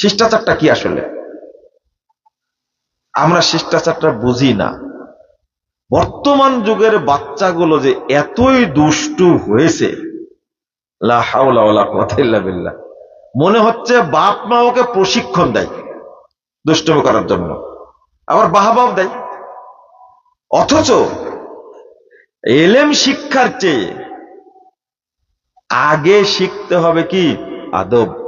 শিষ্টাচারটা কি আসলে? আমরা শিষ্টাচারটা বুঝি না। বর্তমান যুগের বাচ্চাগুলো যে এতই দুষ্টু হয়েছে। মনে হচ্ছে বাপ মা ওকে প্রশিক্ষণ দেয় দুষ্টমি করার জন্য। আবার বাহাবাব দেয়। অথচ এলেম শিক্ষার চেয়ে আগে শিখতে হবে কি? আদব।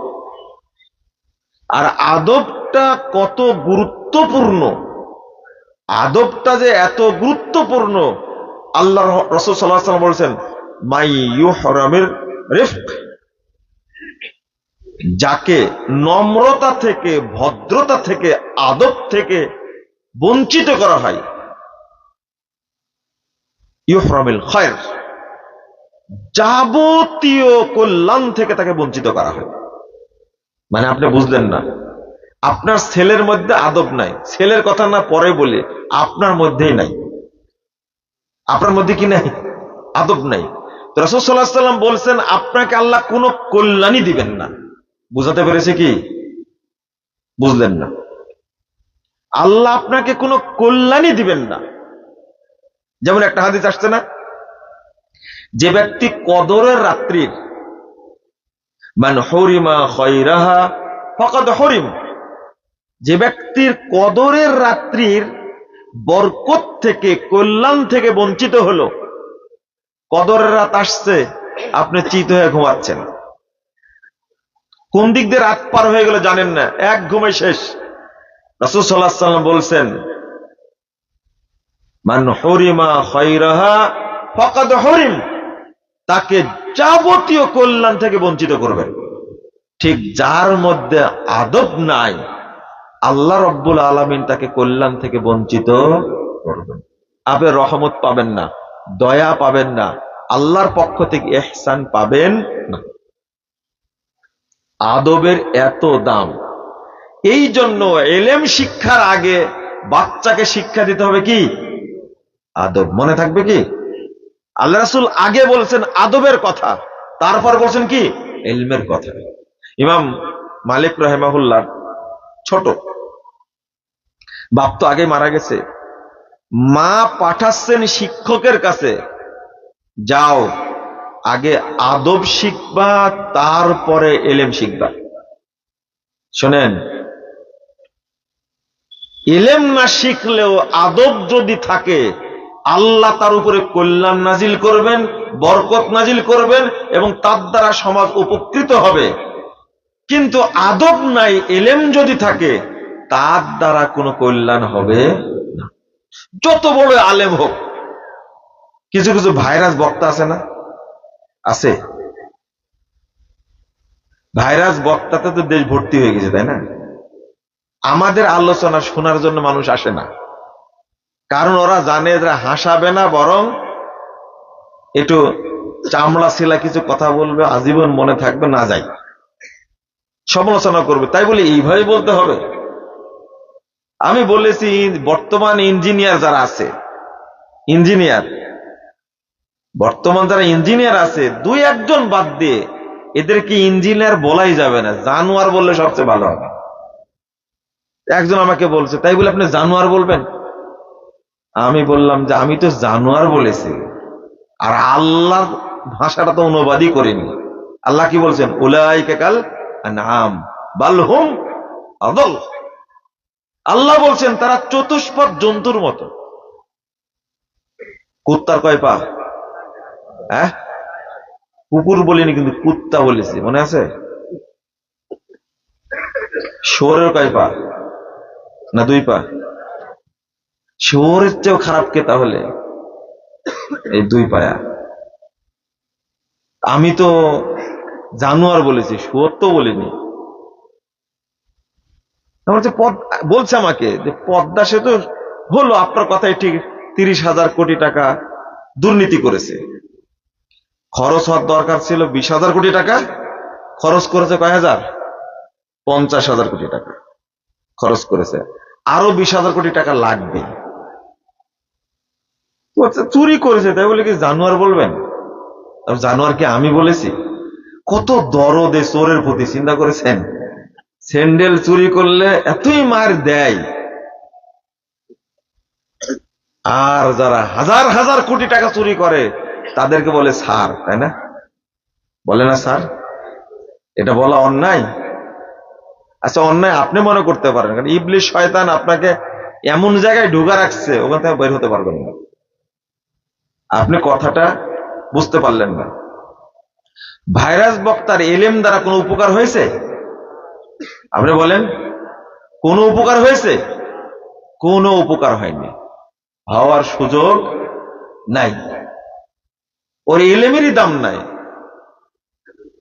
আর আদবটা কত গুরুত্বপূর্ণ? আদবটা যে এত গুরুত্বপূর্ণ, আল্লাহ রসুল সাল্লাহ বলছেন, মাই ইউ হরামের রিফক যাকে নম্রতা থেকে, ভদ্রতা থেকে, আদব থেকে বঞ্চিত করা হয়। ইউহরামিল খয়ের, যাবতীয় কল্যাণ থেকে তাকে বঞ্চিত করা হয়। মানে আপনি বুঝলেন না। আপনার ছেলের মধ্যে আদব নাই। ছেলের কথা না পরে বলে, আপনার মধ্যেই নাই। আপনার মধ্যে কি নাই? আদব নাই। রসদাল্লাম বলছেন, আপনাকে আল্লাহ কোনো কল্যাণই দিবেন না। বুঝাতে পেরেছে কি? বুঝলেন না। আল্লাহ আপনাকে কোনো কল্যাণই দিবেন না। যেমন একটা হাদিস আসছে না? যে ব্যক্তি কদরের রাত্রির মান হরিমা খৈরাহা ফকদ হরিম। যে ব্যক্তির কদরের রাত্রির বরকত থেকে, কল্যাণ থেকে বঞ্চিত হলো, কদরের রাত আসছে, আপনি চিত হয়ে ঘুমাচ্ছেন। কোন দিক দিয়ে রাত পার হয়ে গেল জানেন না, এক ঘুমে শেষ। রসুল সাল্লাহ সাল্লাম বলছেন, মান হরিমা খৈরাহা ফকদ হরিম। তাকে যাবতীয় কল্যাণ থেকে বঞ্চিত করবেন ঠিক যার মধ্যে আদব নাই, আল্লাহ রব্বুল আলমিন তাকে কল্যাণ থেকে বঞ্চিত করবেন। আপনি রহমত পাবেন না, দয়া পাবেন না, আল্লাহর পক্ষ থেকে এহসান পাবেন না। আদবের এত দাম। এই জন্য এলেম শিক্ষার আগে বাচ্চাকে শিক্ষা দিতে হবে কি? আদব। মনে থাকবে কি? আল্লাহ রাসুল আগে বলছেন আদবের কথা, তারপর বলছেন কি? এলমের কথা। ইমাম মালিক রহেমাহুল্লাহ ছোট, বাপ তো আগে মারা গেছে। মা পাঠাচ্ছেন শিক্ষকের কাছে, যাও, আগে আদব শিখবা, তারপরে এলেম শিখবা। শোনেন, এলেম না শিখলেও আদব যদি থাকে আল্লাহ তার উপরে কল্যাণ নাজিল করবেন, বরকত নাজিল করবেন এবং তার দ্বারা সমাজ উপকৃত হবে। কিন্তু আদব নাই, এলেম যদি থাকে, তার দ্বারা কোনো কল্যাণ হবে যত বড় আলেম হোক, কিছু কিছু ভাইরাস বক্তা আছে না? আছে। ভাইরাস বক্তাতে তো দেশ ভর্তি হয়ে গেছে, তাই না? আমাদের আলোচনা শোনার জন্য মানুষ আসে না। কারণ ওরা জানে এরা হাসাবে না, বরং একটু চামড়া ছিলা কিছু কথা বলবে, আজীবন মনে থাকবে, না যাই সমালোচনা করবে। তাই বলে এইভাবে বলতে হবে। আমি বলেছি, বর্তমান ইঞ্জিনিয়ার যারা আছে, ইঞ্জিনিয়ার, বর্তমান যারা ইঞ্জিনিয়ার আছে, দুই একজন বাদ দিয়ে এদেরকে ইঞ্জিনিয়ার বলাই যাবে না, জানোয়ার বললে সবচেয়ে ভালো হবে। একজন আমাকে বলছে, তাই বলে আপনি জানোয়ার বলবেন? আমি বললাম যে আমি তো জানোয়ার বলেছি। আর আল্লাহ ভাষাটা তো অনুবাদই করিনি। আল্লাহ কি বলছেন? উলাই কাল নাম বালহুম আদল। আল্লাহ বলছেন, তারা চতুষ্পদ জন্তুর মতো। কুত্তার কয় পা? হ্যাঁ? কুকুর বলিনি, কিন্তু কুত্তা বলেছি। মনে আছে? শোরের কয় পা? না দুই পা? শোরের চেয়েও খারাপ কে তাহলে? এই দুই পায়া। আমি তো জানোয়ার বলেছি, শুয়োর তো বলিনি। বলছে আমাকে যে পদ্মা সেতু হলো আপনার কথাই ঠিক, তিরিশ হাজার কোটি টাকা দুর্নীতি করেছে। খরচ হওয়ার দরকার ছিল বিশ হাজার কোটি টাকা, খরচ করেছে কয় হাজার? পঞ্চাশ হাজার কোটি টাকা খরচ করেছে। আরও বিশ হাজার কোটি টাকা লাগবে। চুরি করেছে, তাই বলে কি জানোয়ার বলবেন? জানোয়ারকে আমি বলেছি, কত দরদে চোরের প্রতি চিন্তা করেছেন? স্যান্ডেল চুরি করলে এতই মার দেয়। আর যারা হাজার হাজার কোটি টাকা চুরি করে, তাদেরকে বলে স্যার তাই না? বলে না স্যার এটা বলা অন্যায়? আচ্ছা অন্যায় আপনি মনে করতে পারেন, কারণ ইবলিশ শয়তান আপনাকে এমন জায়গায় ঢুকা রাখছে, ওখান থেকে বের হতে পারবেন না। আপনি কথাটা বুঝতে পারলেন না। ভাইরাস বক্তার এলেম দ্বারা কোনো উপকার হয়েছে? আপনি বলেন, কোনো উপকার হয়েছে? কোনো উপকার হয়নি। হওয়ার সুযোগ নাই। ওর এলেমেরই দাম নাই।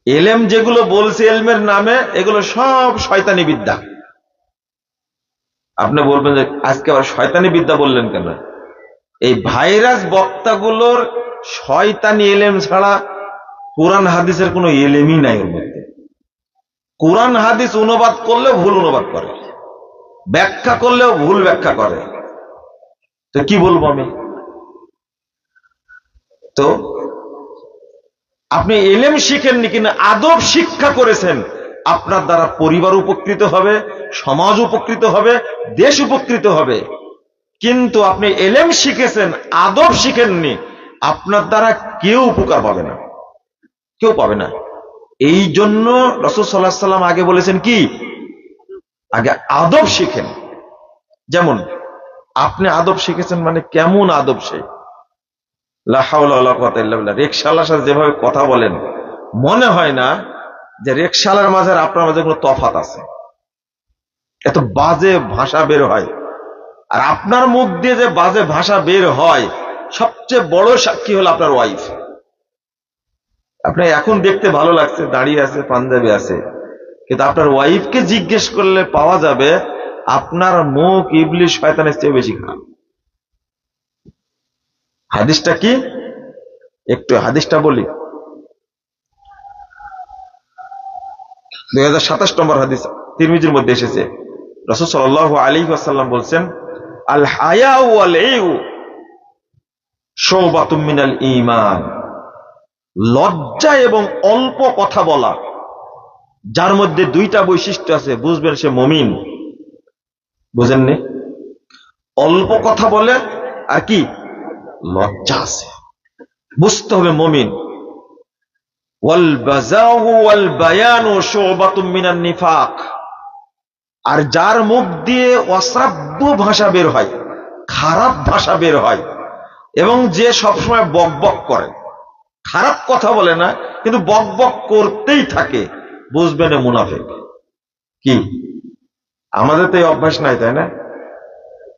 এলেম যেগুলো বলছে এলমের নামে, এগুলো সব শয়তানি বিদ্যা। আপনি বলবেন যে, আজকে আবার শয়তানি বিদ্যা বললেন কেন? এই ভাইরাস বক্তাগুলোর শয়তানি এলেম ছাড়া কোরআন হাদিসের কোনো এলেমই নাই ওর মধ্যে। কোরআন হাদিস অনুবাদ করলেও ভুল অনুবাদ করে। ব্যাখ্যা করলেও ভুল ব্যাখ্যা করে। তো কি বলব আমি? তো আপনি এলেম শিখেননি কিনা, আদব শিক্ষা করেছেন, আপনার দ্বারা পরিবার উপকৃত হবে, সমাজ উপকৃত হবে, দেশ উপকৃত হবে। কিন্তু আপনি এলেম শিখেছেন, আদব শিখেননি, আপনার দ্বারা কেউ উপকার পাবে না। কেউ পাবে না। এই জন্য রসুল সাল্লাহ সাল্লাম আগে বলেছেন কি? আগে আদব শিখেন। যেমন, আপনি আদব শিখেছেন মানে কেমন আদব সে? রেকশালার সাথে যেভাবে কথা বলেন, মনে হয় না যে রেকশালার মাঝে আপনার মাঝে কোনো তফাত আছে। এত বাজে ভাষা বের হয়। আর আপনার মুখ দিয়ে যে বাজে ভাষা বের হয়, সবচেয়ে বড় সাক্ষী হলো আপনার ওয়াইফ আপনার এখন দেখতে ভালো লাগছে, দাঁড়িয়ে আছে, পাঞ্জাবি আছে। কিন্তু আপনার ওয়াইফকে জিজ্ঞেস করলে পাওয়া যাবে, আপনার মুখ ইবলিশ শয়তানের চেয়ে বেশি খারাপ। হাদিসটা কি? একটু হাদিসটা বলি। দুই হাজার সাতাশ নম্বর হাদিস তিরমিজির মধ্যে এসেছে। রসুল সাল আলী আসাল্লাম বলছেন আল হায়া ইমান লজ্জা এবং অল্প কথা বলা, যার মধ্যে দুইটা বৈশিষ্ট্য আছে, বুঝবেন সে মমিন। বুঝেননি অল্প কথা বলে আর কি? লজ্জা আছে। বুঝতে হবে মমিন। ওয়াল বাজাহু ওয়াল বায়ানু শুবাতুম মিনান নিফাক। আর যার মুখ দিয়ে অশ্রাব্য ভাষা বের হয়, খারাপ ভাষা বের হয়, এবং যে সবসময় বক বক করে। খারাপ কথা বলে না, কিন্তু বক বক করতেই থাকে বুঝবেন মুনাফেক। কি? আমাদের তো এই অভ্যাস নাই, তাই না?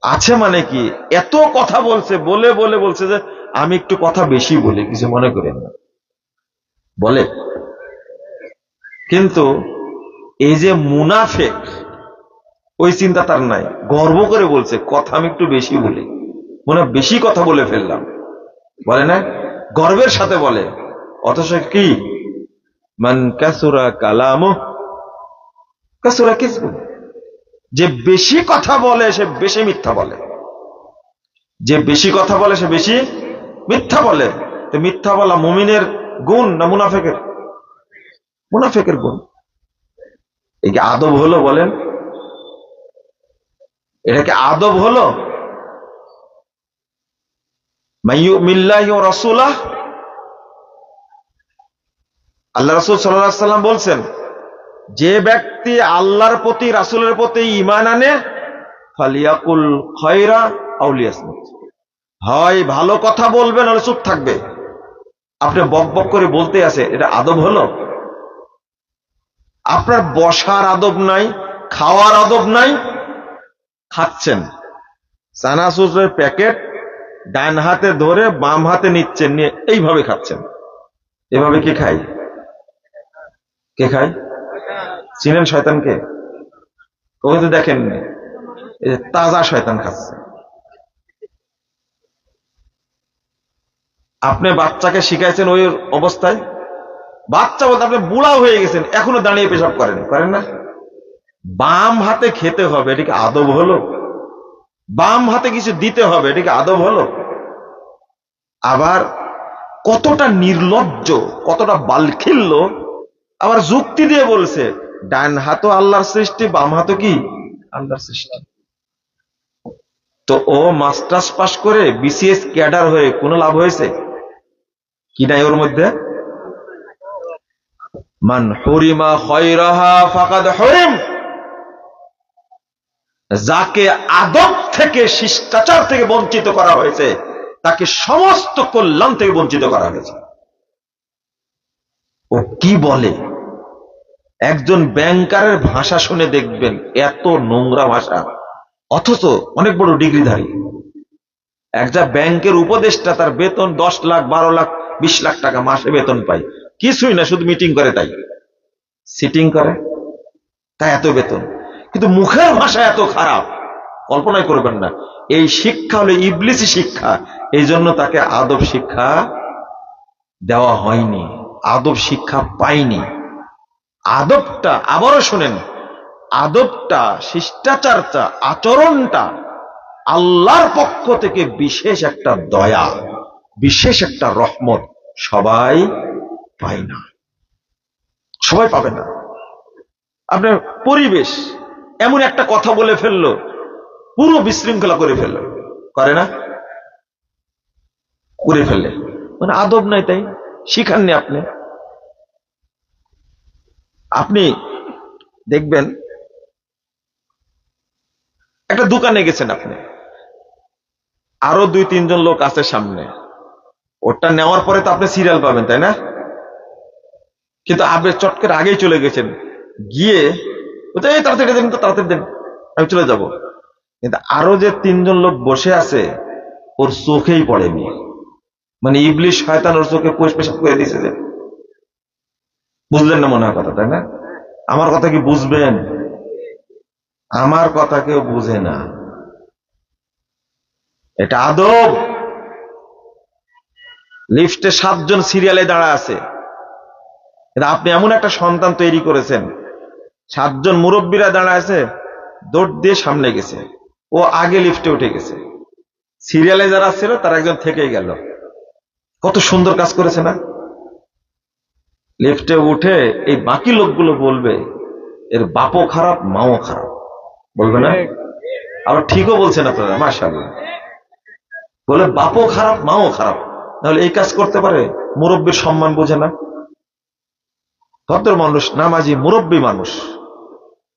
আছে মানে কি, এত কথা বলছে, বলে বলে বলছে যে, আমি একটু কথা বেশি বলি, কিছু মনে করি না। বলে। কিন্তু এই যে মুনাফেক ওই চিন্তা তার নাই। গর্ব করে বলছে, কথা আমি একটু বেশি বলি। মনে বেশি কথা বলে ফেললাম। বলে না? গর্বের সাথে বলে। অথচ কি? মান কাসুরা কালাম। কাসুরা কিসবু? যে বেশি কথা বলে, সে বেশি মিথ্যা বলে। যে বেশি কথা বলে, সে বেশি মিথ্যা বলে। তো মিথ্যা বলা মুমিনের গুণ না মুনাফেকের? মুনাফেকের গুণ। এই আদব হলো, বলেন এটা কি আদব হলো? রসুলাহ। আল্লাহ রসুল সাল্লাহ সাল্লাম বলছেন, যে ব্যক্তি আল্লাহর প্রতি, রাসুলের প্রতি ইমান আনে, ফালিয়াকুল খয়রা আউলিয়াসমত হয় ভালো কথা বলবেন আর চুপ থাকবে। আপনি বক বক করে বলতে আছে, এটা আদব হলো? আপনার বসার আদব নাই, খাওয়ার আদব নাই খাচ্ছেন। চানাচুরের প্যাকেট ডান হাতে ধরে বাম হাতে নিচ্ছেন, নিয়ে এইভাবে খাচ্ছেন। এভাবে কে খাই কে খায়? চিনেন শয়তানকে? ওই তো দেখেন তাজা শয়তান খাচ্ছে। আপনি বাচ্চাকে শিখাইছেন ওই অবস্থায়? বাচ্চা বলতে আপনি বুড়া হয়ে গেছেন, এখনও দাঁড়িয়ে পেশাব করেন। করেন না? বাম হাতে খেতে হবে, এটাকে আদব হলো? বাম হাতে কিছু দিতে হবে, এটাকে আদব হলো? আবার কতটা নির্লজ্জ, কতটা বালখিল্য, আবার যুক্তি দিয়ে বলছে, ডান হাতও আল্লাহর সৃষ্টি, বাম হাতও কি? আল্লাহর সৃষ্টি। তো ও মাস্টার্স পাস করে বিসিএস ক্যাডার হয়ে কোনো লাভ হয়েছে? কি নাই ওর মধ্যে? মান হরিমা হরিম। যাকে আদব থেকে, শিষ্টাচার থেকে বঞ্চিত করা হয়েছে, তাকে সমস্ত কল্যাণ থেকে বঞ্চিত করা হয়েছে। ও কি বলে? একজন ব্যাংকারের ভাষা শুনে দেখবেন, এত নোংরা ভাষা। অথচ অনেক বড় ডিগ্রিধারী। একটা ব্যাংকের উপদেষ্টা তার বেতন দশ লাখ, বারো লাখ, বিশ লাখ টাকা মাসে বেতন পায়। কিছুই না, শুধু মিটিং করে তাই। সিটিং করে? তাই এত বেতন। কিন্তু মুখের ভাষা এত খারাপ। কল্পনাই করবেন না। এই শিক্ষা হলো ইবলিসি শিক্ষা। এই জন্য তাকে আদব শিক্ষা দেওয়া হয়নি। আদব শিক্ষা পাইনি আদবটা, আবারও শোনেন, আদবটা, শিষ্টাচারটা, আচরণটা আল্লাহর পক্ষ থেকে বিশেষ একটা দয়া, বিশেষ একটা রহমত সবাই পায় না। সবাই পাবে না। আপনার পরিবেশ এমন একটা কথা বলে ফেলল, পুরো বিশৃঙ্খলা করে ফেলল। করে না? করে ফেললে। মানে আদব নাই তাই, শিখাননি আপনি। আপনি দেখবেন, একটা দোকানে গেছেন আপনি। আরও দুই, তিনজন লোক আছে সামনে। ওটা নেওয়ার পরে তো আপনি সিরিয়াল পাবেন, তাই না? কিন্তু আপনি চটকের আগেই চলে গেছেন। গিয়ে তাড়াতাড়ি দেন তো তাড়াতাড়ি দেন। আমি চলে যাব। কিন্তু আরও যে তিনজন লোক বসে আছে, ওর চোখেই পড়েনি মানে ইবলিশ শয়তান ওর চোখে পোষ পেশাব করে দিয়েছে যে। বুঝলেন না মনে হয় কথা, তাই না? আমার কথা কি বুঝবেন? আমার কথা কেউ বুঝে না। এটা আদব। লিফটে সাতজন সিরিয়ালে দাঁড়া আছে। আপনি এমন একটা সন্তান তৈরি করেছেন সাতজন মুরব্বীরা দাঁড়া আছে, দৌড় দিয়ে সামনে গেছে। ও আগে লিফটে উঠে গেছে। সিরিয়ালে যারা ছিল, তারা একজন থেকেই গেল। কত সুন্দর কাজ করেছে না? লিফটে উঠে এই বাকি লোকগুলো বলবে, এর বাপও খারাপ, মাও খারাপ। বলবে না? আবার ঠিকও বলছেন আপনারা মাশাআল্লাহ। বলে বাপও খারাপ, মাও খারাপ। তাহলে এই কাজ করতে পারে? মুরব্বীর সম্মান বোঝে না। ভদ্র মানুষ নামাজি, মুরব্বী মানুষ।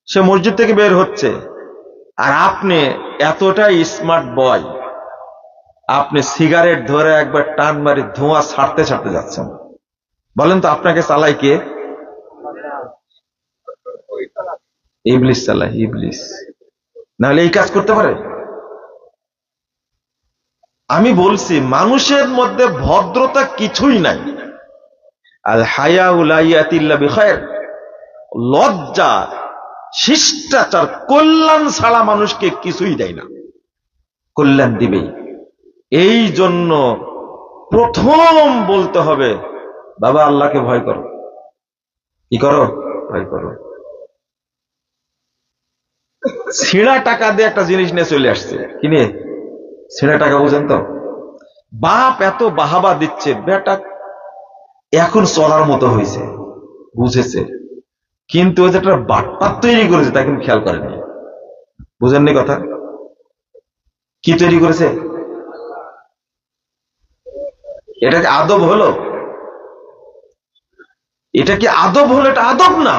সে মসজিদ থেকে বের হচ্ছে। আর আপনি এতটাই স্মার্ট বয় আপনি সিগারেট ধরে একবার টান মারি ধোঁয়া ছাড়তে ছাড়তে যাচ্ছেন। বলেন তো আপনাকে চালাই কে? ইবলিস চালায়, ইবলিস। নাহলে এই কাজ করতে পারে? আমি বলছি, মানুষের মধ্যে ভদ্রতা কিছুই নাই। আল হায়া উলাইয়াতিল্লা বিখয়ের। লজ্জা শিষ্টাচার, কল্যাণ ছাড়া মানুষকে কিছুই দেয় না। কল্যাণ দিবেই এই জন্য প্রথম বলতে হবে, বাবা আল্লাহকে ভয় করো। কি করো? ভয় করো। ছিঁড়া টাকা দিয়ে একটা জিনিস নিয়ে চলে আসছে। কিনে ছিঁড়া টাকা বুঝেন তো। বাপ এত বাহাবা দিচ্ছে, বেটা, এখন চলার মতো হয়েছে। বুঝেছে। কিন্তু ওই যে একটা বাটপাত তৈরি করেছে, তা কিন্তু খেয়াল করেনি। বুঝেননি কথা? কি তৈরি করেছে? এটা কি আদব হলো? এটা কি আদব হলো? এটা আদব না।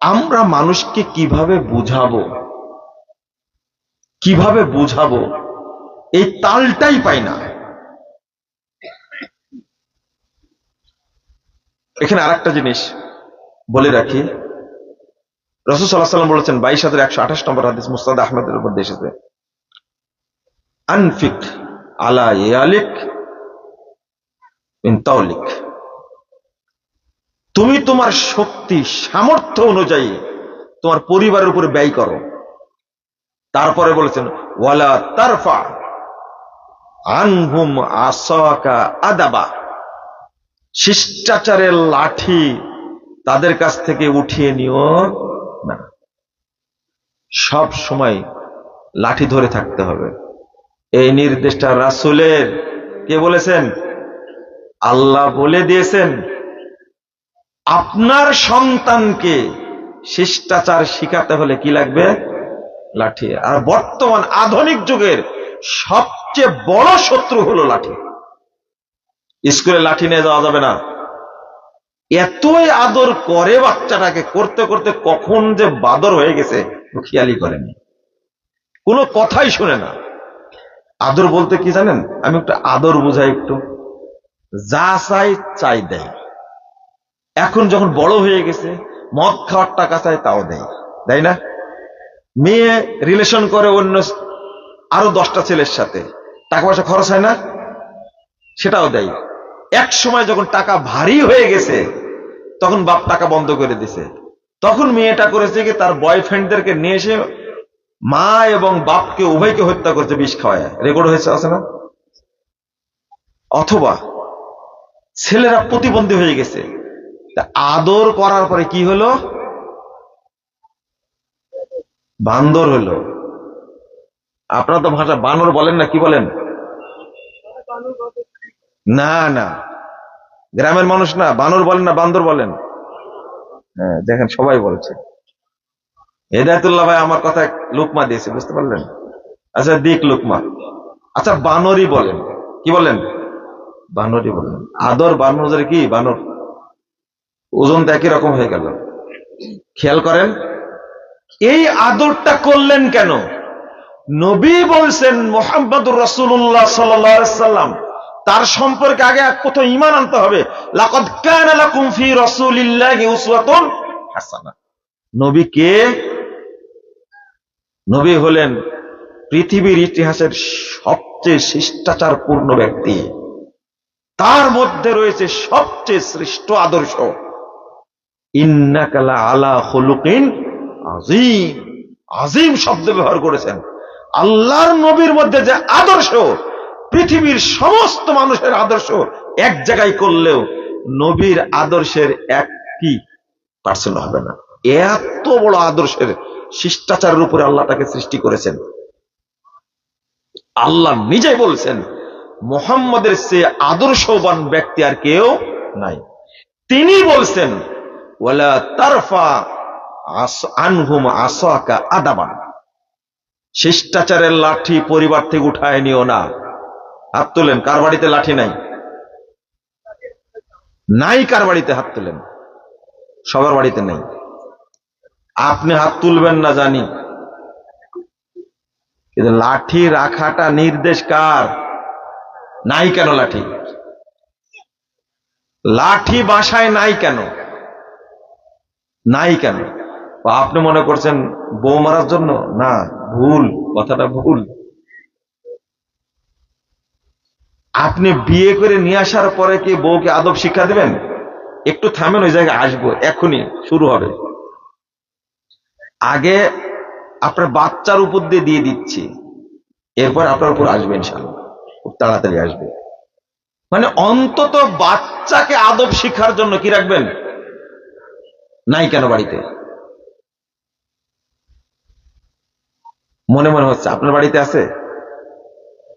আমরা মানুষকে কীভাবে বুঝাবো? কীভাবে বুঝাবো? এই তালটাই পাই না। এখানে আর একটা জিনিস। বলে রাখি, রসুল সাল্লাহ সাল্লাম বলেছেন বাইশ হাজার একশো আঠাশ নম্বর হাদিস মুস্তাদ আহমেদের উপর এসেছে। আনফিক আলা ইয়ালিক তাওলিক। তুমি তোমার শক্তি, সামর্থ্য অনুযায়ী তোমার পরিবারের উপরে ব্যয় করো। তারপরে বলেছেন, ওয়ালা তারফা আনহুম আসাকা আদাবা। শিষ্টাচারের লাঠি তাদের কাছ থেকে উঠিয়ে নিও না। সব সময় লাঠি ধরে থাকতে হবে। এই নির্দেশটা রাসুলের। কে বলেছেন? আল্লাহ বলে দিয়েছেন, আপনার সন্তানকে শিষ্টাচার শিখাতে হলে কি লাগবে? লাঠি। আর বর্তমান আধুনিক যুগের সবচেয়ে বড় শত্রু হলো লাঠি। স্কুলে লাঠি নিয়ে যাওয়া যাবে না। এতই আদর করে বাচ্চাটাকে করতে করতে কখন যে বাদর হয়ে গেছে ও খেয়ালই করেনি। কোনো কথাই শুনে না। আদর বলতে কি জানেন? আমি একটু আদর বুঝাই একটু। যা চাই চাই দেয়। এখন যখন বড় হয়ে গেছে, মদ খাওয়ার টাকা চাই, তাও দেয়। তাই না? মেয়ে রিলেশন করে অন্য আরও দশটা ছেলের সাথে। টাকা পয়সা খরচ হয় না, সেটাও দেয়। এক সময় যখন টাকা ভারী হয়ে গেছে তখন বাপ টাকা বন্ধ করে দিছে। তখন মেয়েটা করেছে কি, তার বয়ফ্রেন্ডদেরকে নিয়ে এসে মা এবং বাপকে, উভয়কে হত্যা করছে বিষ খাওয়ায়। রেকর্ড হয়েছে, আছে না? অথবা ছেলেরা প্রতিবন্ধী হয়ে গেছে। আদর করার পরে কি হলো? বান্দর হলো। আপনারা তো ভাষা বানর বলেন না, কি বলেন? না না। গ্রামের মানুষ না, বানর বলেন না, বান্দর বলেন। হ্যাঁ দেখেন, সবাই বলছে। হেদায়তুল্লাহ ভাই আমার কথা লুকমা দিয়েছে, বুঝতে পারলেন? আচ্ছা দিক লুকমা। আচ্ছা বানরই বলেন। কি বলেন? বানরই বলেন। আদর বানর কি? বানর। ওজন তো একই রকম হয়ে গেল। খেয়াল করেন, এই আদরটা করলেন কেন? নবী বলছেন মোহাম্মদুর রসুল্লাহ সাল্লাম তার সম্পর্কে আগে এক কোথাও ইমান আনতে হবে। নবী নবী হলেন পৃথিবীর ইতিহাসের সবচেয়ে শিষ্টাচার পূর্ণ ব্যক্তি। তার মধ্যে রয়েছে সবচেয়ে শ্রেষ্ঠ আদর্শ। ইন্নাকালা আলা হলুকিন আজিম আজিম শব্দ ব্যবহার করেছেন। আল্লাহর নবীর মধ্যে যে আদর্শ পৃথিবীর সমস্ত মানুষের আদর্শ এক জায়গায় করলেও নবীর আদর্শের এক কি? পার্সেন্ট হবে না। এত বড় আদর্শের শিষ্টাচারের উপরে আল্লাহ তাকে সৃষ্টি করেছেন। আল্লাহ নিজে বলছেন, মোহাম্মদের সে আদর্শবান ব্যক্তি আর কেউ নাই। তিনি বলছেন শিষ্টাচারের লাঠি পরিবার থেকে উঠায় নিও না। হাত তোলেন, কার বাড়িতে লাঠি নাই? নাই কার বাড়িতে হাত তোলেন? সবার বাড়িতে নেই। আপনি হাত তুলবেন না জানি। কিন্তু লাঠি রাখাটা নির্দেশ কার? নাই কেন লাঠি? লাঠি বাসায় নাই কেন? নাই কেন? আপনি মনে করছেন বউ মারার জন্য? না, ভুল, কথাটা ভুল। আপনি বিয়ে করে নিয়ে আসার পরে কি বউকে আদব শিক্ষা দেবেন? একটু থামেন, ওই জায়গায় আসব, এখনই, শুরু হবে। আগে আপনার বাচ্চার উপর দিয়ে দিয়ে দিচ্ছি। এরপর আপনার উপর আসবে ইনশাল্লাহ খুব তাড়াতাড়ি আসবে। মানে অন্তত বাচ্চাকে আদব শিক্ষার জন্য কি রাখবেন? নাই কেন বাড়িতে? মনে মনে হচ্ছে, আপনার বাড়িতে আছে?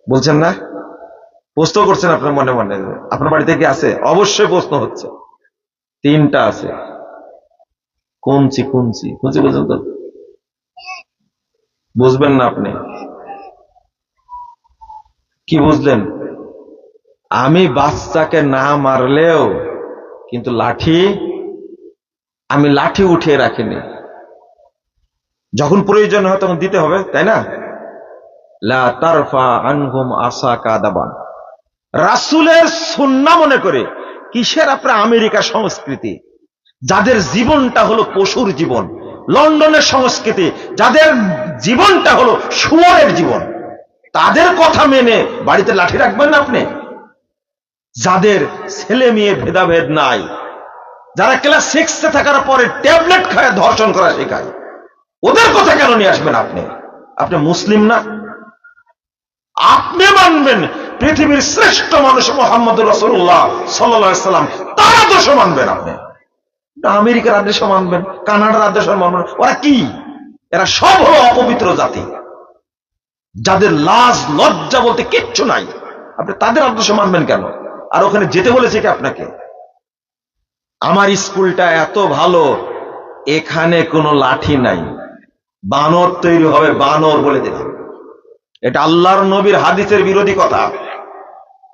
বলছেন না? প্রশ্ন করছেন আপনার মনে মনে। আপনার বাড়িতে কি আছে? অবশ্যই প্রশ্ন হচ্ছে। তিনটা আছে। কুঞ্চি কুঞ্চি কুঞ্চি বুঝলেন তো? বুঝবেন না আপনি। কি বুঝলেন? আমি বাচ্চাকে না মারলেও কিন্তু লাঠি আমি লাঠি উঠিয়ে রাখিনি। যখন প্রয়োজন হয় তখন দিতে হবে, তাই না? লা তারফা আনহুম আসা কাদাবান রাসুলের সুন্না মনে করে, কিসের আপনার আমেরিকা সংস্কৃতি? যাদের জীবনটা হলো পশুর জীবন, লন্ডনের সংস্কৃতি, যাদের জীবনটা হলো শুয়ারের জীবন, তাদের কথা মেনে বাড়িতে লাঠি রাখবেন না আপনি? যাদের ছেলে মেয়ে ভেদাভেদ নাই, যারা ক্লাস সিক্সে থাকার পরে ট্যাবলেট খায়, ধর্ষণ করা শেখায়, ওদের কথা কেন নিয়ে আসবেন আপনি? আপনি মুসলিম না? আপনি মানবেন পৃথিবীর শ্রেষ্ঠ মানুষ মোহাম্মদ রসুল্লাহ সাল্লাম, তার আদর্শ মানবেন আপনি। আমেরিকার আদেশ মানবেন, কানাডার আদেশ মানবেন, ওরা কি? এরা সব হলো অপবিত্র জাতি। যাদের লাজ, লজ্জা বলতে কিচ্ছু নাই। আপনি তাদের আদর্শ মানবেন কেন? আর ওখানে যেতে বলেছে কি আপনাকে? আমার স্কুলটা এত ভালো, এখানে কোনো লাঠি নাই। বানর তৈরি হবে, বানর বলে দিলাম এটা আল্লাহর নবীর হাদিসের বিরোধী কথা।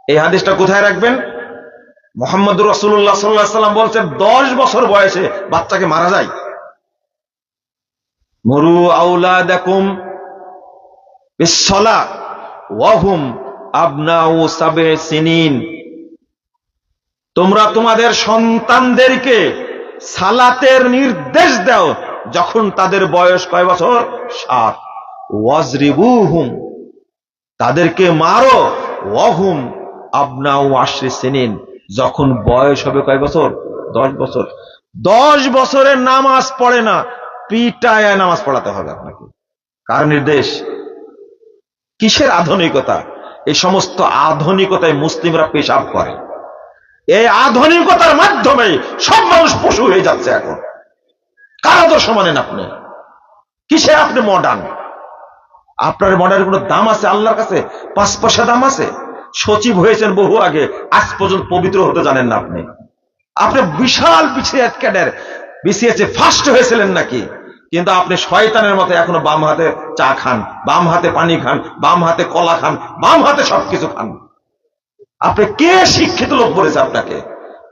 এই হাদিসটা কোথায় রাখবেন? মোহাম্মদ রসুল্লাহ সাল্লাম বলছেন, দশ বছর বয়সে বাচ্চাকে মারা যায়। মরু আউলা দেখুম বিশ্বলা আবনাউ সাবে সিনিন। তোমরা তোমাদের সন্তানদেরকে সালাতের নির্দেশ দাও যখন তাদের বয়স কয় বছর? সাত। ওয়াজরিবুহুম, তাদেরকে মারো। ওয়াহুম আবনাউ আশ্রে সেনিন, যখন বয়স হবে কয় বছর? দশ বছর। দশ বছরের নামাজ পড়ে না, পিটায় নামাজ পড়াতে হবে আপনাকে। কার নির্দেশ? কিসের আধুনিকতা? এই সমস্ত আধুনিকতায় মুসলিমরা পেশাব করে। এই আধুনিকতার মাধ্যমে সব মানুষ পশু হয়ে যাচ্ছে এখন। কার আদর্শ মানেন আপনি? কিসে আপনি মডার্ন আপনার মডার্নের কোনো দাম আছে আল্লাহর কাছে? পাঁচ পয়সা দাম আছে? সচিব হয়েছেন বহু আগে, আজ পর্যন্ত পবিত্র হতে জানেন না আপনি। আপনি বিশাল বিসিএস ক্যাডার, বিসিএস ফার্স্ট হয়েছিলেন নাকি? কিন্তু আপনি শয়তানের মতো এখনও বাম হাতে চা খান, বাম হাতে পানি খান, বাম হাতে কলা খান, বাম হাতে সবকিছু খান। আপনি কে শিক্ষিত লোক বলেছে আপনাকে?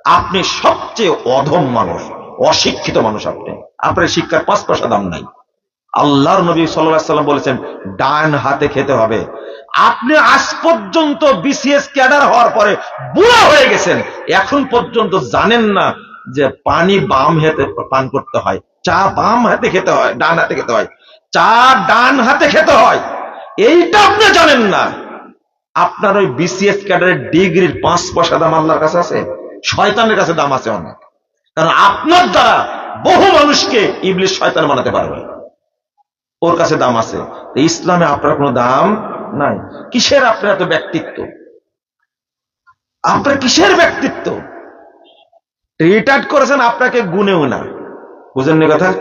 আপনি সবচেয়ে অধম মানুষ, অশিক্ষিত মানুষ আপনি। আপনার শিক্ষার পাঁচ পয়সা দাম নাই। আল্লাহর নবী সাল্লাহ সাল্লাম বলেছেন, ডান হাতে খেতে হবে। আপনি আজ পর্যন্ত বিসিএস ক্যাডার হওয়ার পরে বুড়া হয়ে গেছেন। এখন পর্যন্ত জানেন না যে পানি বাম হাতে পান করতে হয়, চা বাম হাতে খেতে হয়, ডান হাতে খেতে হয়, চা ডান হাতে খেতে হয়। এইটা আপনি জানেন না। আপনার ওই বিসিএস ক্যাডারের ডিগ্রির পাঁচ পয়সা দাম আল্লাহর কাছে আছে? শয়তানের কাছে দাম আছে অনেক। কারণ আপনার দ্বারা বহু মানুষকে ইবলিশ শয়তান বানাতে পারবে। ওর কাছে দাম আছে। ইসলামে আপনার কোনো দাম নাই। কিসের আপনার এত ব্যক্তিত্ব? আপনার কিসের ব্যক্তিত্ব? রিটার্ড করেছেন আপনাকে গুনেও না। বুঝেননি কথা?